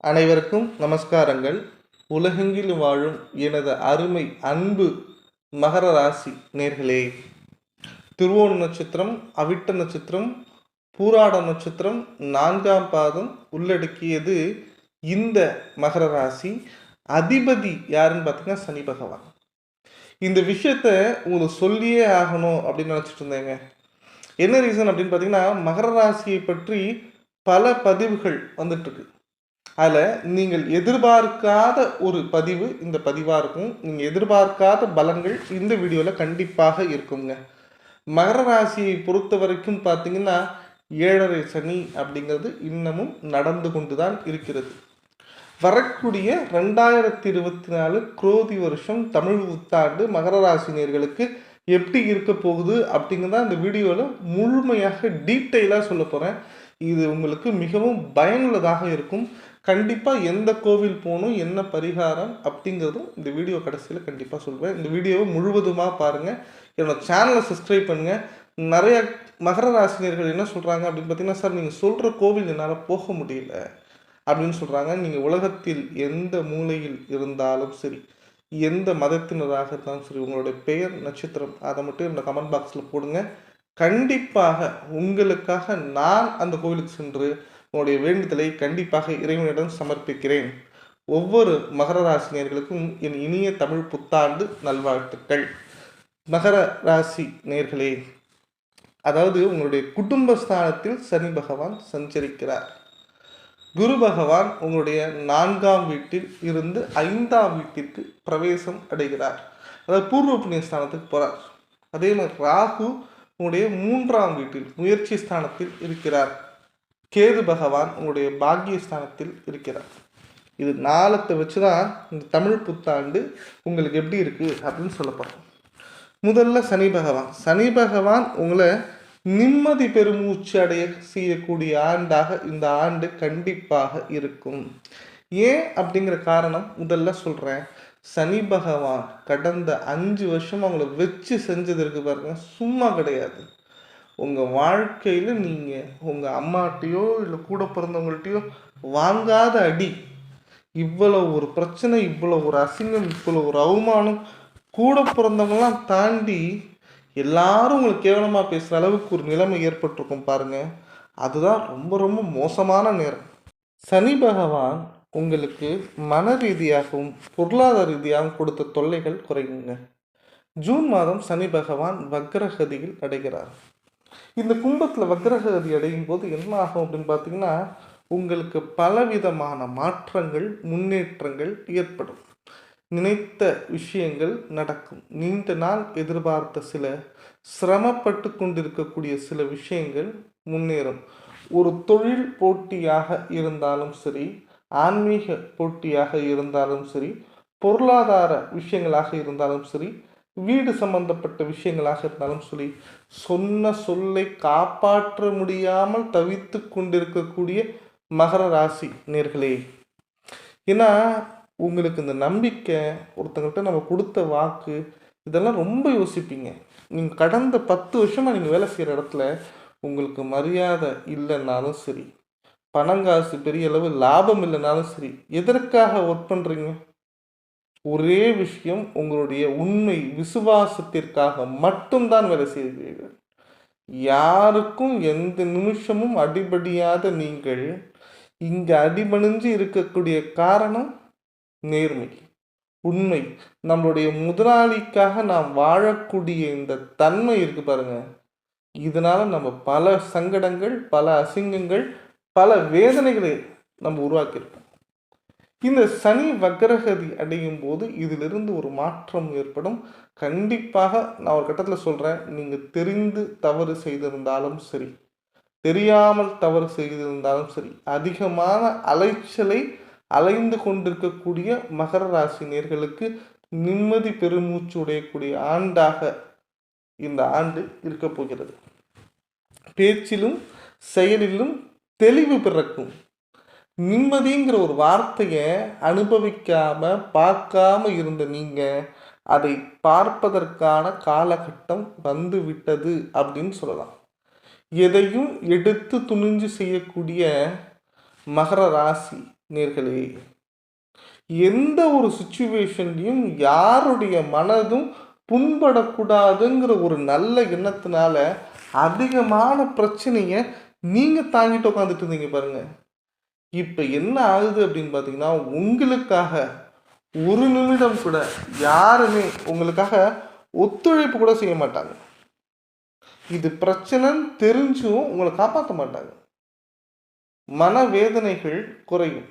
அனைவருக்கும் நமஸ்காரங்கள். உலகெங்கில் வாழும் எனது அருமை அன்பு மகர ராசி நேர்களே. திருவோண நட்சத்திரம் அவிட்ட நட்சத்திரம் பூராட நட்சத்திரம் நான்காம் பாதம் உள்ளடக்கியது இந்த மகர ராசி. அதிபதி யாருன்னு பார்த்தீங்கன்னா சனி பகவான். இந்த விஷயத்த உங்களுக்கு சொல்லியே ஆகணும் அப்படின்னு நினச்சிட்டு இருந்தேங்க. என்ன ரீசன் அப்படின்னு பார்த்தீங்கன்னா மகர ராசியை பற்றி பல பதிவுகள் வந்துட்டுருக்கு. அதில் நீங்கள் எதிர்பார்க்காத ஒரு பதிவு இந்த பதிவாக இருக்கும். நீங்கள் எதிர்பார்க்காத பலங்கள் இந்த வீடியோவில் கண்டிப்பாக இருக்குங்க. மகர ராசியை பொறுத்த வரைக்கும் பார்த்தீங்கன்னா ஏழரை சனி அப்படிங்கிறது இன்னமும் நடந்து கொண்டு தான் இருக்கிறது. வரக்கூடிய ரெண்டாயிரத்தி இருபத்தி நாலு குரோதி வருஷம் தமிழ் புத்தாண்டு மகர ராசினியர்களுக்கு எப்படி இருக்க போகுது அப்படிங்கிறத இந்த வீடியோவில் முழுமையாக டீட்டெயிலாக சொல்ல போகிறேன் இது உங்களுக்கு மிகவும் பயனுள்ளதாக இருக்கும். கண்டிப்பாக எந்த கோவில் போகணும் என்ன பரிகாரம் அப்படிங்கிறதும் இந்த வீடியோ கடைசியில் கண்டிப்பாக சொல்வேன். இந்த வீடியோவை முழுவதுமாக பாருங்கள் என்னோடய சேனலை சப்ஸ்கிரைப் பண்ணுங்கள் நிறைய மகர ராசினியர்கள் என்ன சொல்கிறாங்க அப்படின்னு பார்த்தீங்கன்னா சார் நீங்கள் சொல்கிற கோவில் என்னால் போக முடியல அப்படின்னு சொல்கிறாங்க நீங்கள் உலகத்தில் எந்த மூலையில் இருந்தாலும் சரி எந்த மதத்தினராக இருந்தாலும் சரி உங்களுடைய பெயர் நட்சத்திரம் அதை மட்டும் இந்த கமெண்ட் பாக்ஸில் போடுங்க. கண்டிப்பாக உங்களுக்காக நான் அந்த கோவிலுக்கு சென்று உங்களுடைய வேண்டுதலை கண்டிப்பாக இறைவனிடம் சமர்ப்பிக்கிறேன். ஒவ்வொரு மகர ராசினியர்களுக்கும் என் இனிய தமிழ் புத்தாண்டு நல்வாழ்த்துக்கள். மகர ராசி நேர்களே அதாவது உங்களுடைய குடும்பஸ்தானத்தில் சனி பகவான் சஞ்சரிக்கிறார். குரு பகவான் உங்களுடைய நான்காம் வீட்டில் இருந்து ஐந்தாம் வீட்டிற்கு பிரவேசம் அடைகிறார். அதாவது பூர்வ புண்ணிய ஸ்தானத்துக்கு போகிறார் அதே மாதிரி ராகு உங்களுடைய மூன்றாம் வீட்டில் முயற்சி ஸ்தானத்தில் இருக்கிறார். கேது பகவான் உங்களுடைய பாக்கிய ஸ்தானத்தில் இருக்கிறார். இது நாளத்தை வச்சு தான் இந்த தமிழ் புத்தாண்டு உங்களுக்கு எப்படி இருக்குது அப்படின்னு சொல்லப்படும் முதல்ல சனி பகவான். சனி பகவான் உங்களை நிம்மதி பெருமூச்சு அடைய செய்யக்கூடிய ஆண்டாக இந்த ஆண்டு கண்டிப்பாக இருக்கும். ஏன் அப்படிங்கிற காரணம் முதல்ல சொல்கிறேன் சனி பகவான் கடந்த அஞ்சு வருஷம் அவங்கள வச்சு செஞ்சதற்கு பாருங்க. சும்மா கிடையாது. உங்கள் வாழ்க்கையில் நீங்கள் உங்கள் அம்மாட்டையோ இல்லை கூட பிறந்தவங்கள்ட்டையோ வாங்காத அடி. இவ்வளோ ஒரு பிரச்சனை இவ்வளோ ஒரு அசிங்கம் இவ்வளோ ஒரு அவமானம் கூட பிறந்தவங்களாம் தாண்டி எல்லாரும் உங்களுக்கு கேவலமாக பேசுகிற அளவுக்கு ஒரு நிலைமை ஏற்பட்டிருக்கும் பாருங்கள் அதுதான் ரொம்ப ரொம்ப மோசமான நேரம். சனி பகவான் உங்களுக்கு மன ரீதியாகவும் பொருளாதார ரீதியாகவும் கொடுத்த தொல்லைகள் குறையுங்க. ஜூன் மாதம் சனி பகவான் வக்ரகதியில் அடைகிறார். இந்த கும்பத்தில் வக்ரகதி அடையும் போது என்ன ஆகும் அப்படின்னு பார்த்தீங்கன்னா உங்களுக்கு பலவிதமான மாற்றங்கள் முன்னேற்றங்கள் ஏற்படும். நினைத்த விஷயங்கள் நடக்கும். நீண்ட நாள் எதிர்பார்த்த சில சிரமப்பட்டு கொண்டிருக்கக்கூடிய சில விஷயங்கள் முன்னேறும். ஒரு தொழில் போட்டியாக இருந்தாலும் சரி ஆன்மீக போட்டியாக இருந்தாலும் சரி பொருளாதார விஷயங்களாக இருந்தாலும் சரி வீடு சம்பந்தப்பட்ட விஷயங்களாக இருந்தாலும் சரி சொன்ன சொல்லை காப்பாற்ற முடியாமல் தவித்து கொண்டிருக்கக்கூடிய மகர ராசி நேர்களே. ஏன்னா உங்களுக்கு இந்த நம்பிக்கை ஒருத்தங்கள்ட்ட நம்ம கொடுத்த வாக்கு இதெல்லாம் ரொம்ப யோசிப்பீங்க. நீங்கள் கடந்த பத்து வருஷமாக நீங்கள் வேலை செய்கிற இடத்துல உங்களுக்கு மரியாதை இல்லைன்னாலும் சரி பணங்காசு பெரிய அளவு லாபம் இல்லைனாலும் சரி எதற்காக ஒர்க் பண்ணுறீங்க ஒரே விஷயம் உங்களுடைய உண்மை விசுவாசத்திற்காக மட்டும்தான் வேலை செய்கிறீர்கள். யாருக்கும் எந்த நிமிஷமும் அடிபடியாத நீங்கள் இங்கே அடிபணிஞ்சு இருக்கக்கூடிய காரணம் நேர்மை. உண்மை. நம்மளுடைய முதலாளிக்காக நாம் வாழக்கூடிய இந்த தன்மை இருக்கு பாருங்க. இதனால நம்ம பல சங்கடங்கள் பல அசிங்கங்கள் பல வேதனைகளை நம்ம உருவாக்கியிருக்கோம் இந்த சனி வக்ரகதி அடையும் போது இதிலிருந்து ஒரு மாற்றம் ஏற்படும். கண்டிப்பாக நான் ஒரு கட்டத்தில் சொல்கிறேன் நீங்கள் தெரிந்து தவறு செய்திருந்தாலும் சரி தெரியாமல் தவறு செய்திருந்தாலும் சரி அதிகமான அலைச்சலை அலைந்து கொண்டிருக்கக்கூடிய மகர ராசி நேர்களுக்கு நிம்மதி பெருமூச்சு உடையக்கூடிய ஆண்டாக இந்த ஆண்டு இருக்கப் போகிறது. பேச்சிலும் செயலிலும் தெளிவு பிறக்கும். நிம்மதிங்கிற ஒரு வார்த்தையை அனுபவிக்காம பார்க்காம இருந்த நீங்க அதை பார்ப்பதற்கான காலகட்டம் வந்து விட்டது அப்படின்னு சொல்லலாம். எதையும் எடுத்து துணிஞ்சு செய்யக்கூடிய மகர ராசி நேர்களே எந்த ஒரு சுச்சுவேஷன்லையும் யாருடைய மனதும் புண்படக்கூடாதுங்கிற ஒரு நல்ல எண்ணத்தினால அதிகமான பிரச்சனையை நீங்கள் தாங்கிட்டு உட்காந்துட்டு இருந்தீங்க பாருங்கள் இப்போ என்ன ஆகுது அப்படின்னு பார்த்தீங்கன்னா உங்களுக்காக ஒரு நிமிடம் கூட யாருமே உங்களுக்காக ஒத்துழைப்பு கூட செய்ய மாட்டாங்க. இது பிரச்சனைன்னு தெரிஞ்சும் உங்களை காப்பாற்ற மாட்டாங்க. மனவேதனைகள் குறையும்.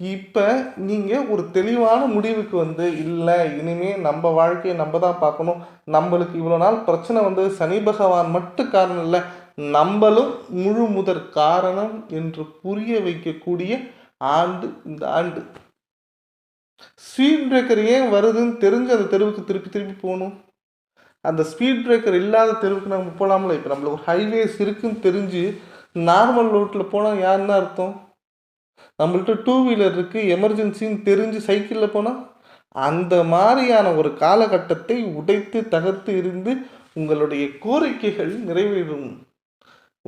இப்போ நீங்கள் ஒரு தெளிவான முடிவுக்கு வந்து இல்லை இனிமே நம்ம வாழ்க்கையை நம்ம தான் பார்க்கணும். நம்மளுக்கு இவ்வளோ நாள் பிரச்சனை வந்து சனி பகவான் மட்டும் காரணம் இல்லை. நம்மளும் முழு முதற் காரணம் என்று புரிய வைக்கக்கூடிய ஆண்டு இந்த ஆண்டு. ஸ்பீட் பிரேக்கர் ஏன் வருதுன்னு தெரிஞ்சு அந்த தெருவுக்கு திருப்பி திருப்பி போகணும். அந்த ஸ்பீட் பிரேக்கர் இல்லாத தெருவுக்கு நம்ம போகலாம்ல இப்போ நம்மளுக்கு ஒரு ஹைவேஸ் இருக்குன்னு தெரிஞ்சு நார்மல் ரோட்டில் போனால் யாருன்னா அர்த்தம்? நம்மள்ட்ட டூ வீலர் இருக்குது எமர்ஜென்சின்னு தெரிஞ்சு சைக்கிளில் போனால் அந்த மாதிரியான ஒரு காலகட்டத்தை உடைத்து தகர்த்து இருந்து உங்களுடைய கோரிக்கைகள் நிறைவேறும்.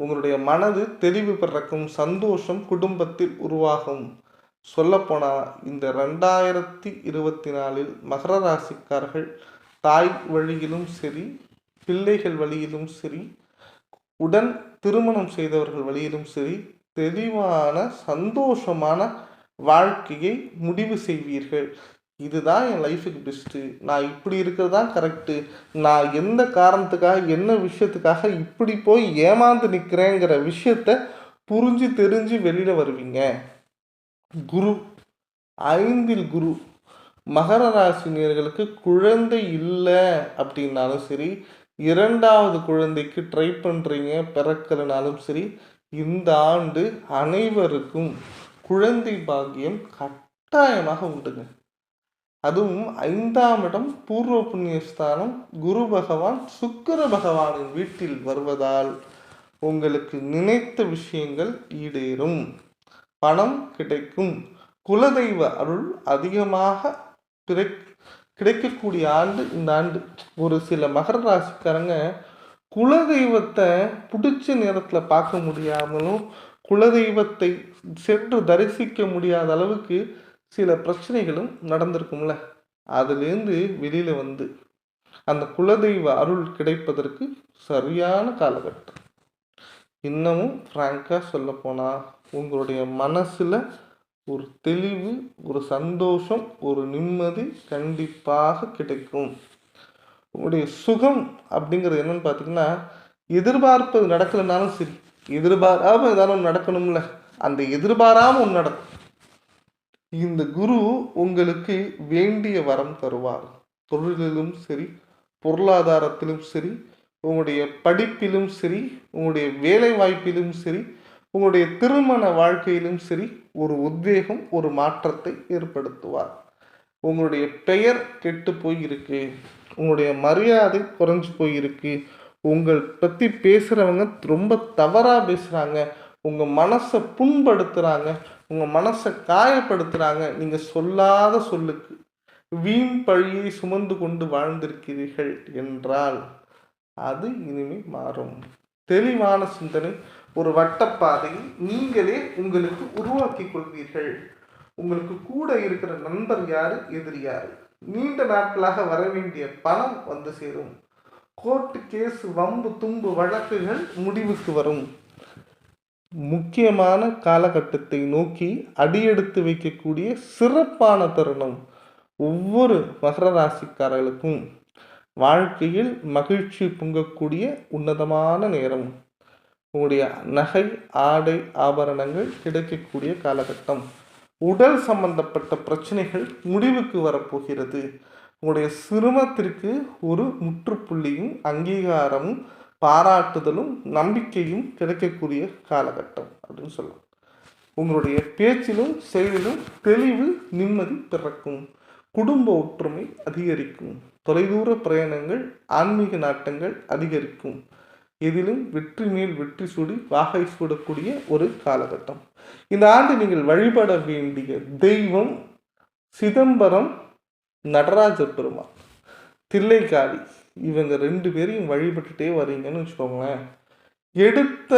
உங்களுடைய மனது தெளிவு பிறக்கும் சந்தோஷம் குடும்பத்தில் உருவாகும். சொல்லப்போனால் இந்த ரெண்டாயிரத்தி இருபத்தி நாலில் மகர ராசிக்காரர்கள் தாய் வழியிலும் சரி பிள்ளைகள் வழியிலும் சரி உடன் திருமணம் செய்தவர்கள் வழியிலும் சரி தெளிவான சந்தோஷமான வாழ்க்கையை முடிவு செய்வீர்கள். இதுதான் என் லைஃபுக்கு பெஸ்ட்டு நான் இப்படி இருக்கிறது தான் கரெக்டு நான் எந்த காரணத்துக்காக என்ன விஷயத்துக்காக இப்படி போய் ஏமாந்து நிற்கிறேங்கிற விஷயத்த புரிஞ்சு தெரிஞ்சு வெளியில் வருவீங்க. குரு ஐந்தில் குரு. மகர ராசினியர்களுக்கு குழந்தை இல்லை அப்படின்னாலும் சரி இரண்டாவது குழந்தைக்கு ட்ரை பண்ணுறீங்க பிறக்கலைனாலும் சரி இந்த ஆண்டு அனைவருக்கும் குழந்தை பாக்கியம் கட்டாயமாக உண்டுங்க. அதுவும் ஐந்தாம் இடம் பூர்வ புண்ணியஸ்தானம் குரு பகவான் சுக்கர பகவானின் வீட்டில் வருவதால் உங்களுக்கு நினைத்த விஷயங்கள் ஈடேறும். பணம் கிடைக்கும். குலதெய்வ அருள் அதிகமாக கிடைக்கக்கூடிய ஆண்டு இந்த ஆண்டு ஒரு சில மகர ராசிக்காரங்க குலதெய்வத்தை பிடிச்ச நேரத்தில் பார்க்க முடியாமலும் குலதெய்வத்தை சென்று தரிசிக்க முடியாத அளவுக்கு சில பிரச்சனைகளும் நடந்திருக்கும்ல? அதுலேருந்து வெளியில் வந்து அந்த குலதெய்வ அருள் கிடைப்பதற்கு சரியான காலகட்டம். இன்னமும் ஃப்ராங்காக சொல்லப்போனால் உங்களுடைய மனசில் ஒரு தெளிவு ஒரு சந்தோஷம் ஒரு நிம்மதி கண்டிப்பாக கிடைக்கும். உங்களுடைய சுகம் அப்படிங்கிறது என்னன்னு பார்த்தீங்கன்னா எதிர்பார்ப்பது நடக்கலைனாலும் சரி எதிர்பாராமல் ஏதாவது நடக்கணும்ல அந்த எதிர்பாராமல் ஒன்று நடக்கும். இந்த குரு உங்களுக்கு வேண்டிய வரம் தருவார். தொழிலிலும் சரி பொருளாதாரத்திலும் சரி உங்களுடைய படிப்பிலும் சரி உங்களுடைய வேலை வாய்ப்பிலும் சரி உங்களுடைய திருமண வாழ்க்கையிலும் சரி ஒரு உத்வேகம் ஒரு மாற்றத்தை ஏற்படுத்துவார். உங்களுடைய பெயர் கெட்டு போயிருக்கு உங்களுடைய மரியாதை குறைஞ்சு போயிருக்கு உங்கள் பற்றி பேசுகிறவங்க ரொம்ப தவறாக பேசுகிறாங்க உங்கள் மனசை புண்படுத்துகிறாங்க உங்கள் மனசை காயப்படுத்துகிறாங்க நீங்கள் சொல்லாத சொல்லுக்கு வீண் பழியை சுமந்து கொண்டு வாழ்ந்திருக்கிறீர்கள் என்றால் அது இனிமே மாறும். தெளிவான சிந்தனை ஒரு வட்டப்பாதையை நீங்களே உங்களுக்கு உருவாக்கி கொள்வீர்கள். உங்களுக்கு கூட இருக்கிற நண்பர் யாரு? எதிரி யாரு? நீண்ட நாட்களாக வர வேண்டிய பணம் வந்து சேரும். கோர்ட்டு கேஸ் வம்பு தும்பு வழக்குகள் முடிவுக்கு வரும். முக்கியமான காலகட்டத்தை நோக்கி அடியெடுத்து வைக்கக்கூடிய சிறப்பான தருணம் ஒவ்வொரு மகர ராசிக்காரர்களுக்கும் வாழ்க்கையில் மகிழ்ச்சி பொங்கக்கூடிய உன்னதமான நேரம். உங்களுடைய நகை ஆடை ஆபரணங்கள் கிடைக்கக்கூடிய காலகட்டம். உடல் சம்பந்தப்பட்ட பிரச்சனைகள் முடிவுக்கு வரப்போகிறது. உங்களுடைய சிரமத்திற்கு ஒரு முற்றுப்புள்ளியும் அங்கீகாரமும் பாராட்டுதலும் நம்பிக்கையும் கிடைக்கக்கூடிய காலகட்டம் அப்படின்னு சொல்லலாம். உங்களுடைய பேச்சிலும் செயலிலும் தெளிவு நிம்மதி பிறக்கும். குடும்ப ஒற்றுமை அதிகரிக்கும். தொலைதூர பிரயாணங்கள் ஆன்மீக நாட்டங்கள் அதிகரிக்கும். எதிலும் வெற்றி மேல் வெற்றி சூடி வாகை சூடக்கூடிய ஒரு காலகட்டம். இந்த ஆண்டு நீங்கள் வழிபட வேண்டிய தெய்வம் சிதம்பரம் நடராஜ பெருமாள். தில்லைக்காளி. இவங்க ரெண்டு பேரையும் வழிபட்டுட்டே வரீங்கன்னு வச்சுக்கோங்களேன். எடுத்த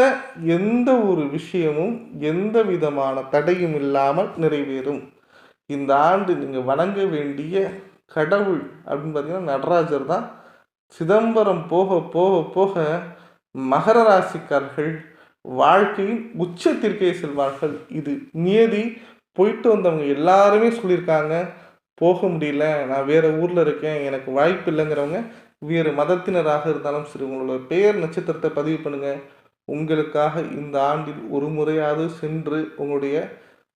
எந்த ஒரு விஷயமும் எந்த விதமான தடையும் இல்லாமல் நிறைவேறும். இந்த ஆண்டு நீங்கள் வணங்க வேண்டிய கடவுள் அப்படின்னு பார்த்தீங்கன்னா நடராஜர் தான். சிதம்பரம் போக போக போக மகர ராசிக்காரர்கள் வாழ்க்கையின் உச்சத்திற்கே செல்வார்கள். இது நியதி போயிட்டு வந்தவங்க எல்லாருமே சொல்லியிருக்காங்க. போக முடியல நான் வேறு ஊரில் இருக்கேன் எனக்கு வாய்ப்பு இல்லைங்கிறவங்க வேறு மதத்தினராக இருந்தாலும் சரி உங்களோட பெயர் நட்சத்திரத்தை பதிவு பண்ணுங்கள் உங்களுக்காக இந்த ஆண்டில் ஒரு முறையாவது சென்று உங்களுடைய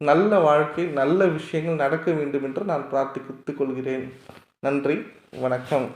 நல்ல வாழ்க்கை நல்ல விஷயங்கள் நடக்க வேண்டும் என்று நான் பிரார்த்தித்துக் கொள்கிறேன். நன்றி வணக்கம்.